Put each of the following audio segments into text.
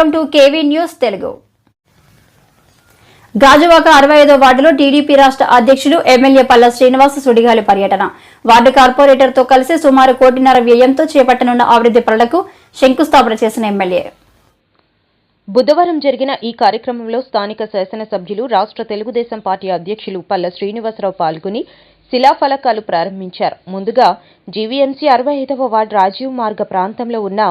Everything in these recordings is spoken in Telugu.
Welcome to KV news Telugu. Gajuwaka అరవై ఐదో వార్డులో టీడీపీ రాష్ట్ర అధ్యక్షుడు ఎమ్మెల్యే పల్ల శ్రీనివాస సుడిగాలి పర్యటన. వార్డు కార్పొరేటర్తో కలిసి సుమారు కోటిన్నర వ్యయంతో చేపట్టనున్న అభివృద్ధి పనులకు శంకుస్థాపన చేసిన ఎమ్మెల్యే. బుధవారం జరిగిన ఈ కార్యక్రమంలో స్థానిక శాసనసభ్యులు రాష్ట్ర తెలుగుదేశం పార్టీ అధ్యక్షులు పల్ల శ్రీనివాసరావు పాల్గొని శిలాఫలకాలు ప్రారంభించారు. ముందుగా జీవీఎంసీ అరవై ఐదవ వార్డు రాజీవ్ మార్గ ప్రాంతంలో ఉన్న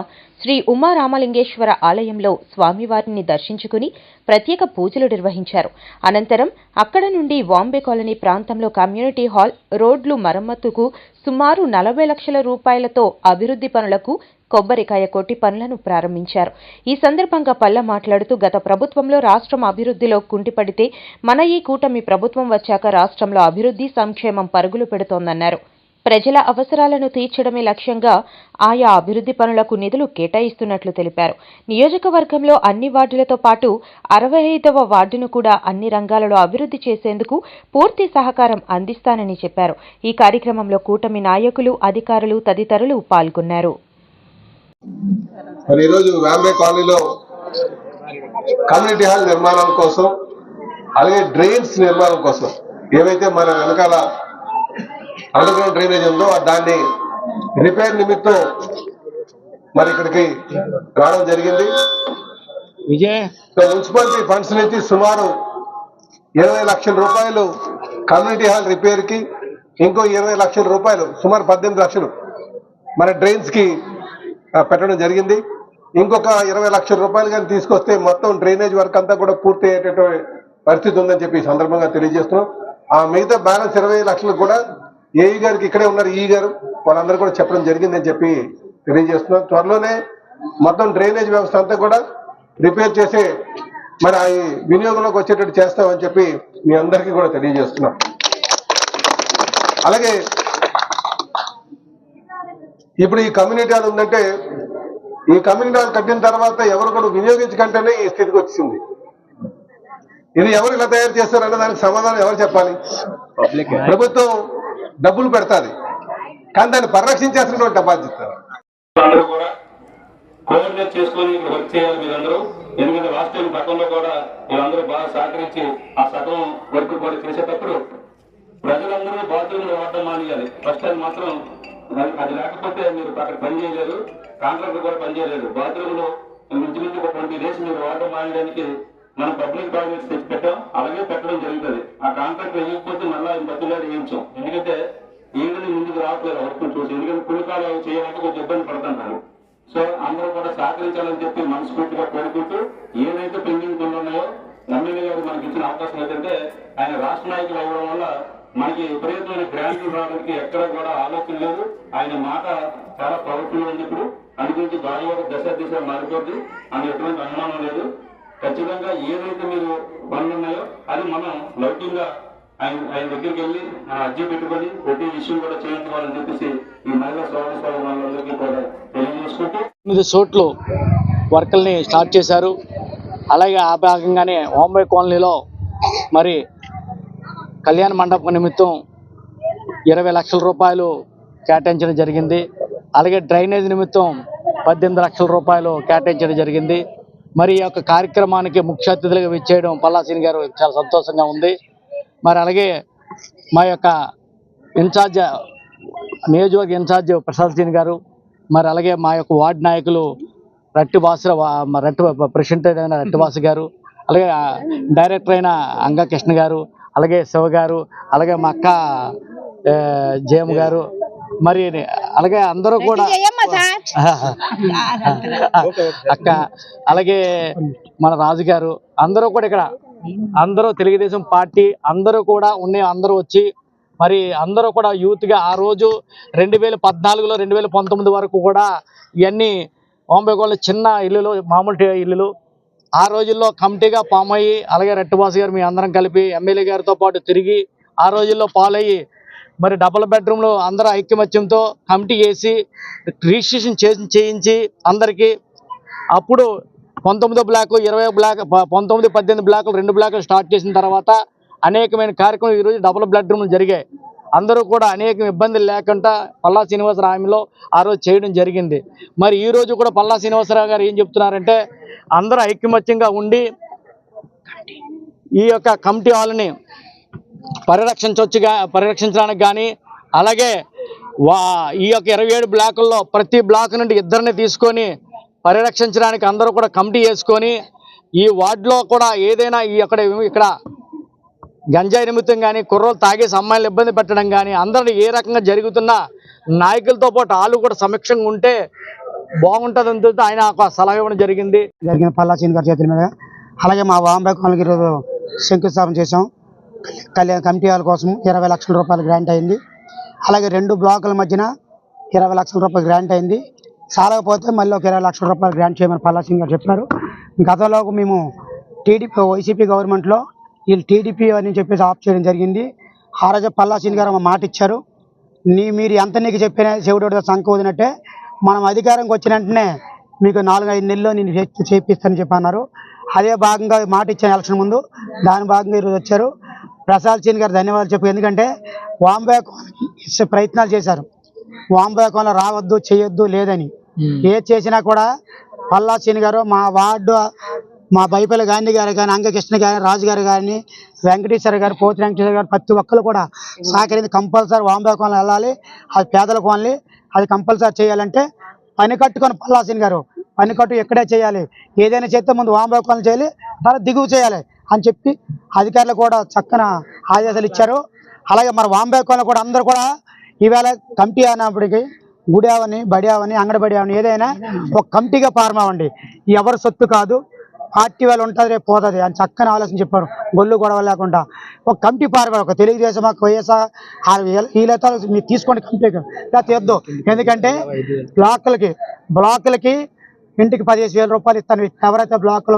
శ్రీ ఉమా రామలింగేశ్వర ఆలయంలో స్వామివారిని దర్శించుకుని ప్రత్యేక పూజలు నిర్వహించారు. అనంతరం అక్కడ నుండి వాంబే కాలనీ ప్రాంతంలో కమ్యూనిటీ హాల్ రోడ్లు మరమ్మతుకు సుమారు నలభై లక్షల రూపాయలతో అభివృద్ధి పనులకు కొబ్బరికాయ కొట్టి పనులను ప్రారంభించారు. ఈ సందర్భంగా పల్ల మాట్లాడుతూ గత ప్రభుత్వంలో రాష్ట్రం అభివృద్ధిలో కుంటిపడితే మన ఈ కూటమి ప్రభుత్వం వచ్చాక రాష్ట్రంలో అభివృద్ధి సంక్షేమం పరుగులు పెడుతోందన్నారు. ప్రజల అవసరాలను తీర్చడమే లక్ష్యంగా ఆయా అభివృద్ధి పనులకు నిధులు కేటాయిస్తున్నట్లు తెలిపారు. నియోజకవర్గంలో అన్ని వార్డులతో పాటు అరవై ఐదవ వార్డును కూడా అన్ని రంగాలలో అభివృద్ధి చేసేందుకు పూర్తి సహకారం అందిస్తానని చెప్పారు. ఈ కార్యక్రమంలో కూటమి నాయకులు అధికారులు తదితరులు పాల్గొన్నారు. కమ్యూనిటీ హాల్ నిర్మాణం కోసం అలాగే డ్రైన్స్ నిర్మాణం కోసం ఏవైతే మన వెనకాల అండర్ గ్రౌండ్ డ్రైనేజ్ ఉందో దాన్ని రిపేర్ నిమిత్తం మరి ఇక్కడికి రావడం జరిగింది. మున్సిపాలిటీ ఫండ్స్ నుంచి సుమారు ఇరవై లక్షల రూపాయలు కమ్యూనిటీ హాల్ రిపేర్కి ఇంకో ఇరవై లక్షల రూపాయలు సుమారు పద్దెనిమిది లక్షలు మన డ్రైన్స్కి పెట్టడం జరిగింది. ఇంకొక ఇరవై లక్షల రూపాయలు కానీ తీసుకొస్తే మొత్తం డ్రైనేజ్ వర్క్ అంతా కూడా పూర్తి అయ్యేటటువంటి పరిస్థితి ఉందని చెప్పి ఈ సందర్భంగా తెలియజేస్తున్నాం. ఆ మిగతా బ్యాలెన్స్ ఇరవై లక్షలు కూడా ఏఈ గారికి ఇక్కడే ఉన్నారు. ఈ గారు వాళ్ళందరూ కూడా చెప్పడం జరిగిందని చెప్పి తెలియజేస్తున్నాం. త్వరలోనే మొత్తం డ్రైనేజ్ వ్యవస్థ అంతా కూడా రిపేర్ చేసే మరి ఆ వినియోగంలోకి వచ్చేటట్టు చేస్తామని చెప్పి మీ అందరికీ కూడా తెలియజేస్తున్నాం. అలాగే ఇప్పుడు ఈ కమ్యూనిటీ హాల్ ఉందంటే ఈ కమ్యూనిటీ హాల్ కట్టిన తర్వాత ఎవరు కూడా వినియోగించకంటేనే ఈ స్థితికి వచ్చింది. ఇది ఎవరు ఇలా తయారు చేస్తారన్న దానికి సమాధానం ఎవరు చెప్పాలి? ప్రభుత్వం డబ్బులు పెడతాది. కానీ దాన్ని పరిరక్షించాల్సినటువంటి బాధ్యత. అందరూ కూడా కోఆర్డినేట్ చేసుకొని ఇక్కడ వర్క్ చేయాలి మీరందరూ. ఎందుకంటే లాస్ట్ గతంలో కూడా మీరందరూ బాగా సహకరించి ఆ సగం వర్క్ కూడా చేసేటప్పుడు ప్రజలందరూ బాత్రూమ్లు వాడడం మానేయాలి. ఫస్ట్ టైం మాత్రం అది- అది లేకపోతే మీరు అక్కడ పని చేయలేరు. కాంట్రాక్టర్ కూడా పనిచేయలేరు చేయలేరు. బాత్రూమ్లో ఇంచుమించు ఒక ట్వంటీ డేస్ మీరు వాడడం మానేయడానికి మనం పబ్లిక్ టాయిలెట్స్ తెచ్చి పెట్టాం అలాగే పెట్టడం జరుగుతుంది. ఆ కాంట్రాక్ట్ వేయకపోతే మళ్ళీ బతులాడు వేయించాం. ఎందుకంటే ఈవిని ముందుకు రావట్లేదు వర్క్ చూసి. ఎందుకంటే పులికాలు అవి చేయాలంటే కొంచెం ఇబ్బంది పడుతుంటారు. సో అందరూ కూడా సహకరించాలని చెప్పి మనస్ఫూర్తిగా కోరుకుంటూ ఏదైతే పెండింగ్ పనులు ఉన్నాయో ఎమ్మెల్యే గారు మనకి ఇచ్చిన అవకాశం ఏంటంటే ఆయన రాష్ట్ర నాయకులు అవ్వడం వల్ల మనకి విపరీతమైన గ్రాంట్లు రావడానికి ఎక్కడ కూడా ఆలోచన లేదు. ఆయన మాట చాలా పవర్ఫుల్ ఉంది ఇప్పుడు. అందుగురించి గాలివాడ దశ దిశ మారిపోద్ది. అని ఎటువంటి అనుమానం లేదు. ఖచ్చితంగా ఏదైతే మీరు పనులు ఉన్నాయో అది మనం లౌకికంగా ఆయన ఆయన దగ్గరికి వెళ్ళి మన అర్జీ పెట్టుకొని ప్రతి విషయం కూడా చేయించుకోవాలని చెప్పేసి ఈ మహిళా స్వామి స్వామి సోదరులందరికీ కూడా తెలియజేసుకుంటూ ఎనిమిది చోట్లు వర్కుల్ని స్టార్ట్ చేశారు. అలాగే ఆ భాగంగానే హోంబై కాలనీలో మరి కళ్యాణ మండపం నిమిత్తం ఇరవై లక్షల రూపాయలు కేటాయించడం జరిగింది. అలాగే డ్రైనేజ్ నిమిత్తం పద్దెనిమిది లక్షల రూపాయలు కేటాయించడం జరిగింది. మరి ఈ యొక్క కార్యక్రమానికి ముఖ్య అతిథులుగా విచ్చేయడం పల్లాసీని గారు చాలా సంతోషంగా ఉంది. మరి అలాగే మా యొక్క ఇన్ఛార్జ్ నియోజకవర్గ ఇన్ఛార్జ్ ప్రసాద్ సీన్ గారు మరి అలాగే మా యొక్క వార్డు నాయకులు రట్టి బాసు రట్టి ప్రెసిడెంట్ అయిన రట్టి బాసు గారు అలాగే డైరెక్టర్ అయిన అంగా కృష్ణ గారు అలాగే శివ గారు అలాగే మా అక్క ఆ, జయమ్మ గారు మరి అలాగే అందరూ కూడా అక్క అలాగే మన రాజు గారు అందరూ కూడా ఇక్కడ అందరూ తెలుగుదేశం పార్టీ అందరూ కూడా ఉన్నాయి అందరూ వచ్చి మరి అందరూ కూడా యూత్గా ఆ రోజు రెండు వేల పద్నాలుగులో రెండు వేల పంతొమ్మిది వరకు కూడా ఇవన్నీ ఓంబేగోళ్ళ చిన్న ఇల్లులు మామూలు ఇల్లులు ఆ రోజుల్లో కమిటీగా పామయ్యి అలాగే రెట్టబాస్ గారు మీ అందరం కలిపి ఎమ్మెల్యే గారితో పాటు తిరిగి ఆ రోజుల్లో పాలయ్యి మరి డబుల్ బెడ్రూమ్లో అందరూ ఐక్యమత్యంతో కమిటీ వేసి రిజిస్ట్రేషన్ చేసి చేయించి అందరికీ అప్పుడు పంతొమ్మిదో బ్లాక్ ఇరవై బ్లాక్ పంతొమ్మిది పద్దెనిమిది బ్లాకులు రెండు బ్లాకులు స్టార్ట్ చేసిన తర్వాత అనేకమైన కార్యక్రమాలు ఈరోజు డబుల్ బెడ్రూమ్లు జరిగాయి. అందరూ కూడా అనేక ఇబ్బందులు లేకుండా పల్లా శ్రీనివాసరావు హామీలో ఆ రోజు చేయడం జరిగింది. మరి ఈ రోజు కూడా పల్లా శ్రీనివాసరావు గారు ఏం చెప్తున్నారంటే అందరూ ఐకమత్యంగా ఉండి ఈ యొక్క కమిటీ హాల్ని పరిరక్షించవచ్చుగా పరిరక్షించడానికి కానీ అలాగే వా ఈ యొక్క ఇరవై ఏడు బ్లాకుల్లో ప్రతి బ్లాక్ నుండి ఇద్దరిని తీసుకొని పరిరక్షించడానికి అందరూ కూడా కమిటీ వేసుకొని ఈ వార్డులో కూడా ఏదైనా ఈ అక్కడ ఇక్కడ గంజాయి నిమిత్తం కానీ కుర్రలు తాగేసి అమ్మాయిలు ఇబ్బంది పెట్టడం కానీ అందరిని ఏ రకంగా జరుగుతున్న నాయకులతో పాటు వాళ్ళు కూడా సమక్షంగా ఉంటే బాగుంటుంది ఆయన ఒక సలహా ఇవ్వడం జరిగింది. జరిగిన పల్లా గారి చేతుల మీద అలాగే మా వాంబే కాలనీకి ఈరోజు శంకుస్థాపన చేసాం కమిటీ వాళ్ళ కోసం ఇరవై లక్షల రూపాయలు గ్రాంట్ అయింది. అలాగే రెండు బ్లాకుల మధ్యన ఇరవై లక్షల రూపాయలు గ్రాంట్ అయింది. చాలకపోతే మళ్ళీ ఒక ఇరవై లక్షల రూపాయలు గ్రాంట్ చేయమని పల్లా సింగ్ గారు చెప్పారు గతంలో మేము టీడీపీ వైసీపీ గవర్నమెంట్లో వీళ్ళు టీడీపీ అని చెప్పేసి ఆఫ్ చేయడం జరిగింది. ఆ రోజు పల్లాసింగ్ గారు మాట ఇచ్చారు. నీ మీరు ఎంత నీకు చెప్పినా చెవిడోడితో సంఖ వదినట్టే. మనం అధికారంకి వచ్చిన వెంటనే మీకు నాలుగు ఐదు నెలల్లో నేను చేపిస్తానని చెప్పి అన్నారు అదే భాగంగా మాట ఇచ్చాను ఎలక్షన్ ముందు దాని భాగంగా ఈరోజు వచ్చారు. ప్రసాద్ చీన్ గారు ధన్యవాదాలు చెప్పు. ఎందుకంటే వాంబే కోనకి ఇచ్చే ప్రయత్నాలు చేశారు. వాంబే కోన రావద్దు చేయొద్దు లేదని. ఏది చేసినా కూడా పల్లా చీని గారు మా వార్డు మా బైపల్లి గాంధీ గారు కానీ అంగకృష్ణ గారు రాజు గారు కానీ వెంకటేశ్వర గారు పోతి వెంకటేశ్వర గారు ప్రతి ఒక్కరు కూడా సహకరించి కంపల్సరీ వాంబే కోనలు వెళ్ళాలి. అది పేదల కోనలి. అది కంపల్సరీ చేయాలంటే పని కట్టుకొని పల్లాసీన్ గారు పని కట్టు ఎక్కడే చేయాలి. ఏదైనా చేస్తే ముందు వాంబే కోనలు చేయాలి. తర్వాత దిగువ చేయాలి. అని చెప్పి అధికారులు కూడా చక్కన ఆదేశాలు ఇచ్చారు. అలాగే మరి వాంబేకోన కూడా అందరూ కూడా ఈవేళ కమిటీ అయినప్పటికీ గుడి అవని బడి అవని అంగడబడి అవని ఏదైనా ఒక కమిటీగా ఫార్మ్ అవ్వండి. ఎవరి సొత్తు కాదు. పార్టీ వాళ్ళు ఉంటుంది రేపు పోతుంది అని చక్కని ఆలోచన చెప్పారు. గొల్లు గొడవ లేకుండా. ఒక కమిటీ ఫార్మ్ ఒక తెలుగుదేశం ఒక వైఎస్ఆర్ వీళ్ళతో మీరు తీసుకోండి కమిటీ లేకపోతే వద్దు. ఎందుకంటే బ్లాకులకి బ్లాకులకి ఇంటికి పదిహేను వేల రూపాయలు ఇస్తాను. ఎవరైతే బ్లాకులు